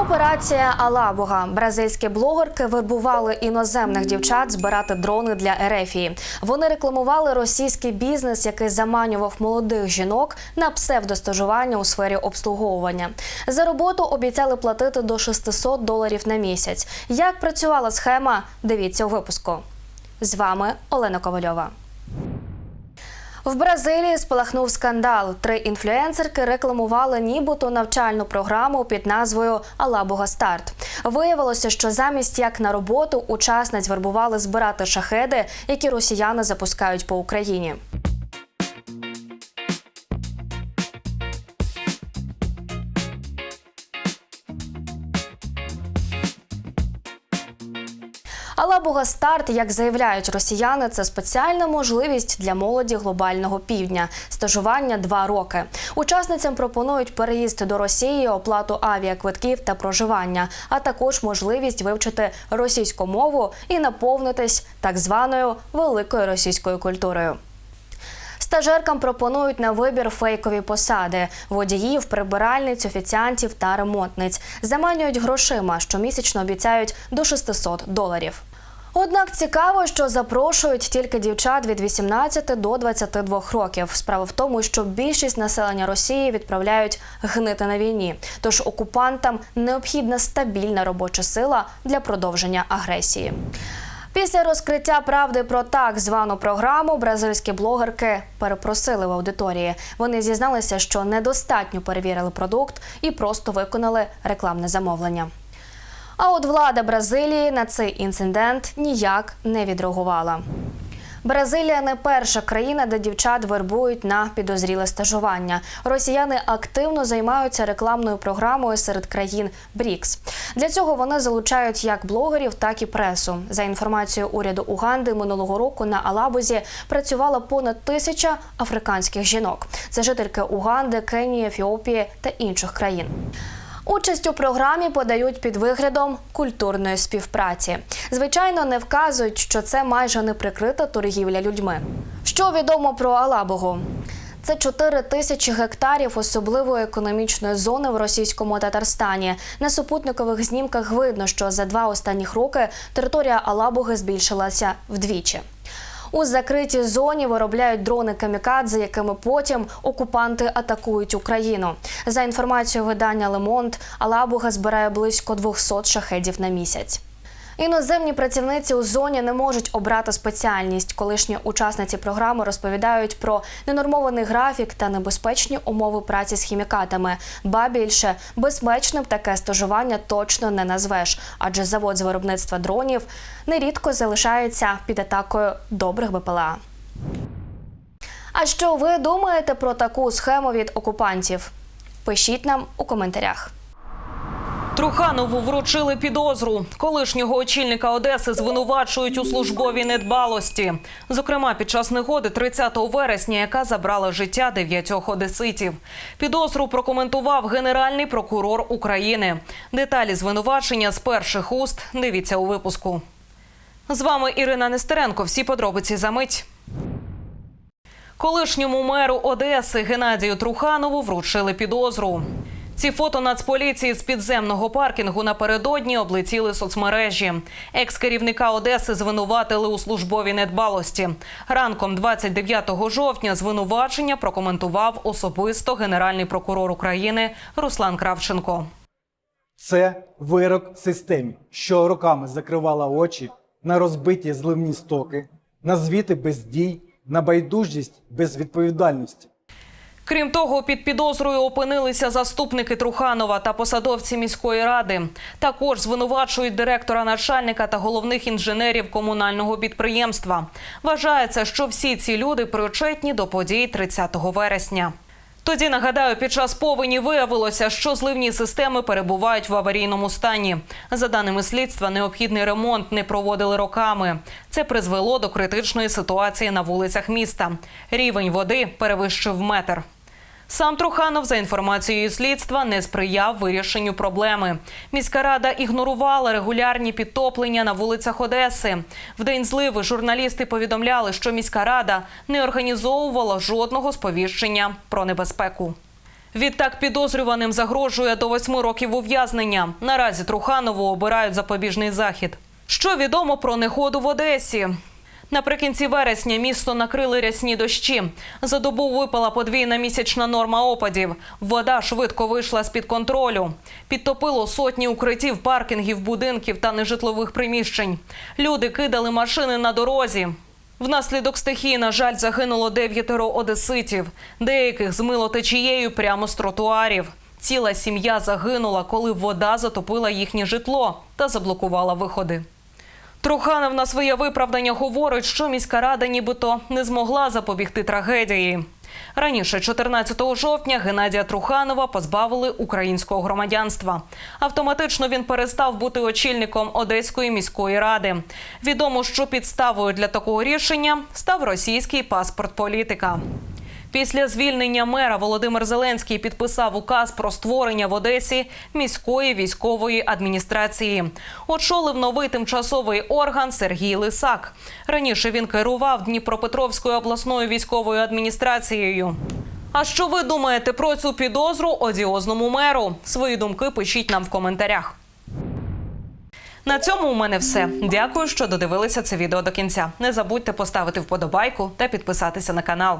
Операція Алабуга. Бразильські блогерки вербували іноземних дівчат збирати дрони для Ерефії. Вони рекламували російський бізнес, який заманював молодих жінок на псевдостажування у сфері обслуговування. За роботу обіцяли платити до 600 доларів на місяць. Як працювала схема? Дивіться у випуску. З вами Олена Ковальова. В Бразилії спалахнув скандал. Три інфлюенсерки рекламували нібито навчальну програму під назвою Алабуга Старт. Виявилося, що замість як на роботу учасниць вербували збирати шахеди, які росіяни запускають по Україні. Алабуга Старт, як заявляють росіяни, це спеціальна можливість для молоді глобального півдня. Стажування два роки. Учасницям пропонують переїзд до Росії, оплату авіаквитків та проживання, а також можливість вивчити російську мову і наповнитись так званою великою російською культурою. Стажеркам пропонують на вибір фейкові посади: водіїв, прибиральниць, офіціантів та ремонтниць. Заманюють грошима, щомісячно обіцяють до 600 доларів. Однак цікаво, що запрошують тільки дівчат від 18 до 22 років. Справа в тому, що більшість населення Росії відправляють гнити на війні. Тож окупантам необхідна стабільна робоча сила для продовження агресії. Після розкриття правди про так звану програму бразильські блогерки перепросили в аудиторії. Вони зізналися, що недостатньо перевірили продукт і просто виконали рекламне замовлення. А от влада Бразилії на цей інцидент ніяк не відреагувала. Бразилія не перша країна, де дівчат вербують на підозріле стажування. Росіяни активно займаються рекламною програмою серед країн БРІКС. Для цього вони залучають як блогерів, так і пресу. За інформацією уряду Уганди, минулого року на Алабузі працювало понад тисяча африканських жінок. Це жительки Уганди, Кенії, Ефіопії та інших країн. Участь у програмі подають під виглядом культурної співпраці. Звичайно, не вказують, що це майже неприкрита торгівля людьми. Що відомо про Алабугу? Це 4 тисячі гектарів особливої економічної зони в російському Татарстані. На супутникових знімках видно, що за два останніх роки територія Алабуги збільшилася вдвічі. У закритій зоні виробляють дрони камікадзе, якими потім окупанти атакують Україну. За інформацією видання Лемонт, Алабуга збирає близько 200 шахедів на місяць. Іноземні працівниці у зоні не можуть обрати спеціальність. Колишні учасниці програми розповідають про ненормований графік та небезпечні умови праці з хімікатами. Ба більше безпечним таке стажування точно не назвеш, адже завод з виробництва дронів нерідко залишається під атакою добрих БПЛА. А що ви думаєте про таку схему від окупантів? Пишіть нам у коментарях. Труханову вручили підозру. Колишнього очільника Одеси звинувачують у службовій недбалості. Зокрема, під час негоди 30 вересня, яка забрала життя дев'ятьох одеситів. Підозру прокоментував генеральний прокурор України. Деталі звинувачення з перших уст дивіться у випуску. З вами Ірина Нестеренко. Всі подробиці за мить. Колишньому меру Одеси Геннадію Труханову вручили підозру. Ці фото Нацполіції з підземного паркінгу напередодні облетіли соцмережі. Екс-керівника Одеси звинуватили у службовій недбалості. Ранком 29 жовтня звинувачення прокоментував особисто генеральний прокурор України Руслан Кравченко. Це вирок системі, що роками закривала очі на розбиті зливні стоки, на звіти без дій, на байдужість без відповідальності. Крім того, під підозрою опинилися заступники Труханова та посадовці міської ради. Також звинувачують директора, начальника та головних інженерів комунального підприємства. Вважається, що всі ці люди причетні до подій 30 вересня. Тоді нагадаю, під час повені виявилося, що зливні системи перебувають в аварійному стані. За даними слідства, необхідний ремонт не проводили роками. Це призвело до критичної ситуації на вулицях міста. Рівень води перевищив метр. Сам Труханов, за інформацією слідства, не сприяв вирішенню проблеми. Міська рада ігнорувала регулярні підтоплення на вулицях Одеси. В день зливи журналісти повідомляли, що міська рада не організовувала жодного сповіщення про небезпеку. Відтак підозрюваним загрожує до восьми років ув'язнення. Наразі Труханову обирають запобіжний захід. Що відомо про негоду в Одесі? Наприкінці вересня місто накрили рясні дощі. За добу випала подвійна місячна норма опадів. Вода швидко вийшла з під контролю. Підтопило сотні укриттів, паркінгів, будинків та нежитлових приміщень. Люди кидали машини на дорозі. Внаслідок стихії, на жаль, загинуло дев'ятеро одеситів. Деяких змило течією прямо з тротуарів. Ціла сім'я загинула, коли вода затопила їхнє житло та заблокувала виходи. Труханов на своє виправдання говорить, що міська рада нібито не змогла запобігти трагедії. Раніше, 14 жовтня, Геннадія Труханова позбавили українського громадянства. Автоматично він перестав бути очільником Одеської міської ради. Відомо, що підставою для такого рішення став російський паспорт політика. Після звільнення мера Володимир Зеленський підписав указ про створення в Одесі міської військової адміністрації. Очолив новий тимчасовий орган Сергій Лисак. Раніше він керував Дніпропетровською обласною військовою адміністрацією. А що ви думаєте про цю підозру одіозному меру? Свої думки пишіть нам в коментарях. На цьому у мене все. Дякую, що додивилися це відео до кінця. Не забудьте поставити вподобайку та підписатися на канал.